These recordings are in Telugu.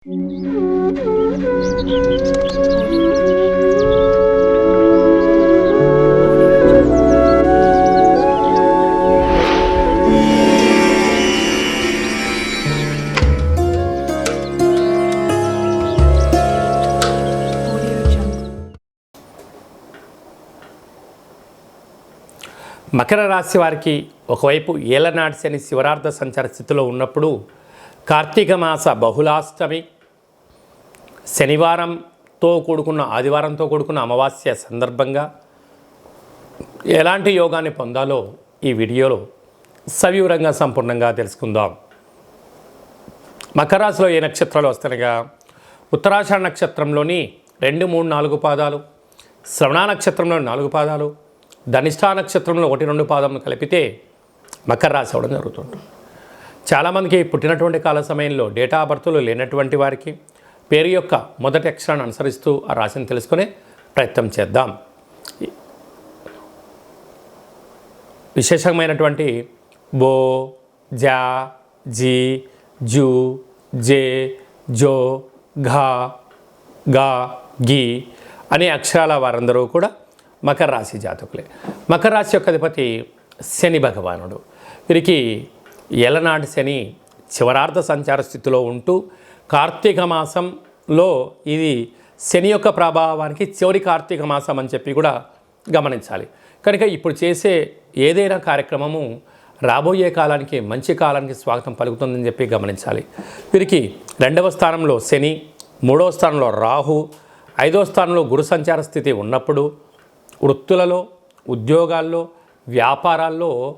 మకర రాశి వారికి ఒకవైపు ఏలనాటి శని శివరార్థ సంచార స్థితిలో ఉన్నప్పుడు కార్తీక మాస బహుళాష్టమి శనివారంతో కూడుకున్న ఆదివారంతో కూడుకున్న అమావాస్య సందర్భంగా ఎలాంటి యోగాన్ని పొందాలో ఈ వీడియోలో సవివరంగా సంపూర్ణంగా తెలుసుకుందాం. మకరాశిలో ఏ నక్షత్రాలు వస్తాయిగా? ఉత్తరాషాఢ నక్షత్రంలోని రెండు మూడు నాలుగు పాదాలు శ్రవణ నక్షత్రంలో నాలుగు పాదాలు ధనిష్ఠా నక్షత్రంలో ఒకటి రెండు పాదములు కలిపితే మకర రాశి అవ్వడం జరుగుతుంది. చాలామందికి పుట్టినటువంటి కాల సమయంలో డేటా బర్త్లు లేనటువంటి వారికి పేరు యొక్క మొదటి అక్షరాన్ని అనుసరిస్తూ ఆ రాశిని తెలుసుకునే ప్రయత్నం చేద్దాం. విశేషమైనటువంటి బో జా జీ జూ జే జో ఘా గా గీ అనే అక్షరాల వారందరూ కూడా మకర రాశి జాతకులే. మకర రాశి యొక్క అధిపతి శని భగవానుడు. వీరికి ఎలనాటి శని చివరార్థ సంచార స్థితిలో ఉంటూ కార్తీక మాసంలో ఇది శని యొక్క ప్రభావానికి చివరి కార్తీక మాసం అని చెప్పి కూడా గమనించాలి. కనుక ఇప్పుడు చేసే ఏదైనా కార్యక్రమము రాబోయే కాలానికి మంచి కాలానికి స్వాగతం పలుకుతుందని చెప్పి గమనించాలి. వీరికి రెండవ స్థానంలో శని మూడవ స్థానంలో రాహు ఐదవ స్థానంలో గురు సంచార స్థితి ఉన్నప్పుడు వృత్తులలో ఉద్యోగాల్లో వ్యాపారాల్లో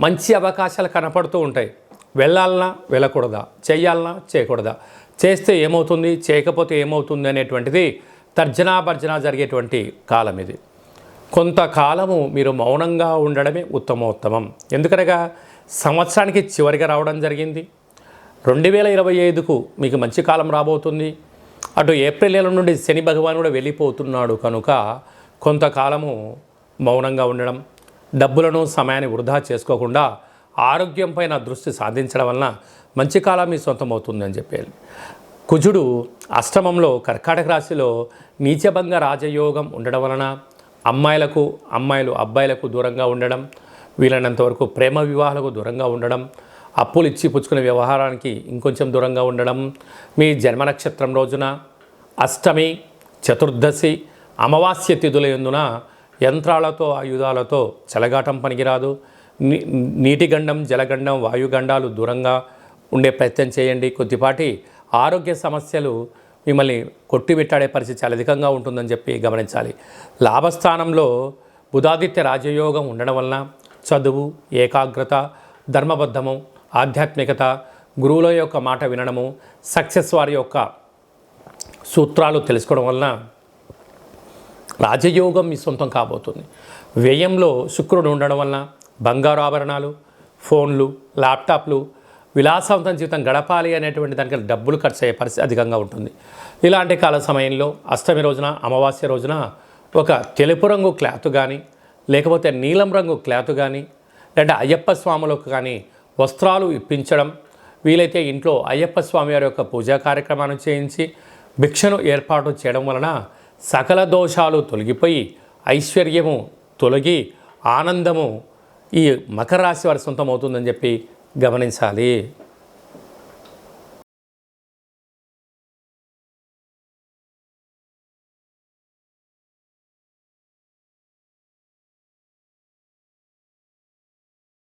మంచి అవకాశాలు కనపడుతూ ఉంటాయి. వెళ్ళాలన్నా వెళ్ళకూడదా? చేయాలన్నా చేయకూడదా? చేస్తే ఏమవుతుంది? చేయకపోతే ఏమవుతుంది అనేటువంటిది తర్జనా భర్జన జరిగేటువంటి కాలం ఇది. కొంతకాలము మీరు మౌనంగా ఉండడమే ఉత్తమోత్తమం. ఎందుకనగా సంవత్సరానికి చివరిగా రావడం జరిగింది. రెండు వేల ఇరవై ఐదుకు మీకు మంచి కాలం రాబోతుంది. అటు ఏప్రిల్ నెల నుండి శని భగవాన్ కూడా వెళ్ళిపోతున్నాడు కనుక కొంతకాలము మౌనంగా ఉండడం డబ్బులను సమయాన్ని వృధా చేసుకోకుండా ఆరోగ్యం పైన దృష్టి సాధించడం వలన మంచి కాలం మీ సొంతమవుతుందని చెప్పేది. కుజుడు అష్టమంలో కర్కాటక రాశిలో నీచభంగ రాజయోగం ఉండడం వలన అమ్మాయిలకు అమ్మాయిలు అబ్బాయిలకు దూరంగా ఉండడం వీలైనంత వరకు ప్రేమ వివాహాలకు దూరంగా ఉండడం అప్పులు ఇచ్చి పుచ్చుకునే వ్యవహారానికి ఇంకొంచెం దూరంగా ఉండడం మీ జన్మ నక్షత్రం రోజున అష్టమి చతుర్దశి అమావాస్య తిథుల యందున యంత్రాలతో ఆయుధాలతో చెలగాటం పనికిరాదు. నీ నీటి గండం జలగండం వాయుగండాలు దూరంగా ఉండే ప్రయత్నం చేయండి. కొద్దిపాటి ఆరోగ్య సమస్యలు మిమ్మల్ని కొట్టిబెట్టాడే పరిస్థితి చాలా అధికంగా ఉంటుందని చెప్పి గమనించాలి. లాభస్థానంలో బుధాదిత్య రాజయోగం ఉండడం వలన చదువు ఏకాగ్రత ధర్మబద్ధము ఆధ్యాత్మికత గురువుల యొక్క మాట వినడము సక్సెస్ వారి యొక్క సూత్రాలు తెలుసుకోవడం వలన రాజయోగం మీ సొంతం కాబోతుంది. వ్యయంలో శుక్రుడు ఉండడం వలన బంగారు ఆభరణాలు ఫోన్లు ల్యాప్టాప్లు విలాసవంతం జీవితం గడపాలి అనేటువంటి దానికి డబ్బులు ఖర్చు అయ్యే పరిస్థితి అధికంగా ఉంటుంది. ఇలాంటి కాల సమయంలో అష్టమి రోజున అమావాస్య రోజున ఒక తెలుపు రంగు క్లాత్ కానీ లేకపోతే నీలం రంగు క్లాత్ కానీ లేదా అయ్యప్ప స్వాములకు కానీ వస్త్రాలు ఇప్పించడం వీలైతే ఇంట్లో అయ్యప్ప స్వామి వారి యొక్క పూజా కార్యక్రమాన్ని చేయించి భిక్షను ఏర్పాటు చేయడం వలన సకల దోషాలు తొలగిపోయి ఐశ్వర్యము తొలగి ఆనందము ఈ మకర రాశి వారి సొంతం అవుతుందని చెప్పి గమనించాలి.